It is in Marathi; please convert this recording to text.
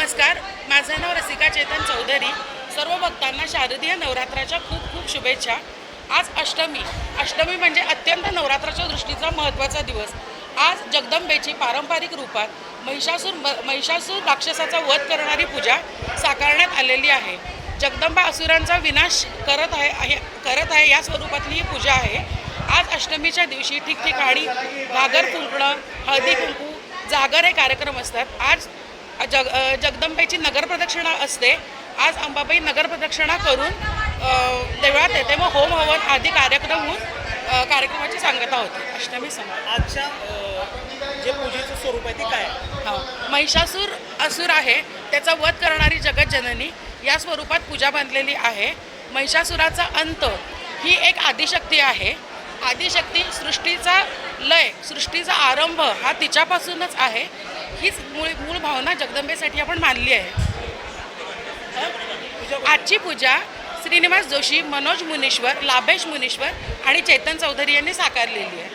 नमस्कार. माझं नाव रसिका चेतन चौधरी. सर्व भक्तांना शारदीय नवरात्राच्या खूप खूप शुभेच्छा. आज अष्टमी. अष्टमी म्हणजे अत्यंत नवरात्राच्या दृष्टीचा महत्त्वाचा दिवस. आज जगदंबेची पारंपरिक रूपात महिषासूर महिषासूर राक्षसाचा वध करणारी पूजा साकारण्यात आलेली आहे. जगदंबा असुरांचा विनाश करत आहे करत आहे या स्वरूपातली ही पूजा आहे. आज अष्टमीच्या दिवशी ठिकठिकाणी घागर फुंकणं हळदी कुंकू जागर हे कार्यक्रम असतात. आज जग जगदंबेची नगरप्रदक्षिणा असते. आज अंबाबाई नगरप्रदक्षिणा करून अ, देवळात येते. मग होम हवन आदी कार्यक्रम होऊन कार्यक्रमाची सांगता होते. अष्टमी संपते आजच्या जे पूजेचं स्वरूप आहे ते काय? हा. महिषासूर असुर आहे. त्याचा वध करणारी जगतजननी या स्वरूपात पूजा बांधलेली आहे. महिषासुराचा अंत ही एक आदिशक्ती आहे. आदिशक्ती सृष्टीचा लय सृष्टीचा आरंभ हा तिच्यापासूनच आहे. हीच मूळ मूळ भावना जगदंबेसाठी आपण मानली आहे. आजची पूजा श्रीनिवास जोशी मनोज मुनीश्वर लाभेश मुनीश्वर आणि चेतन चौधरी यांनी साकारलेली आहे.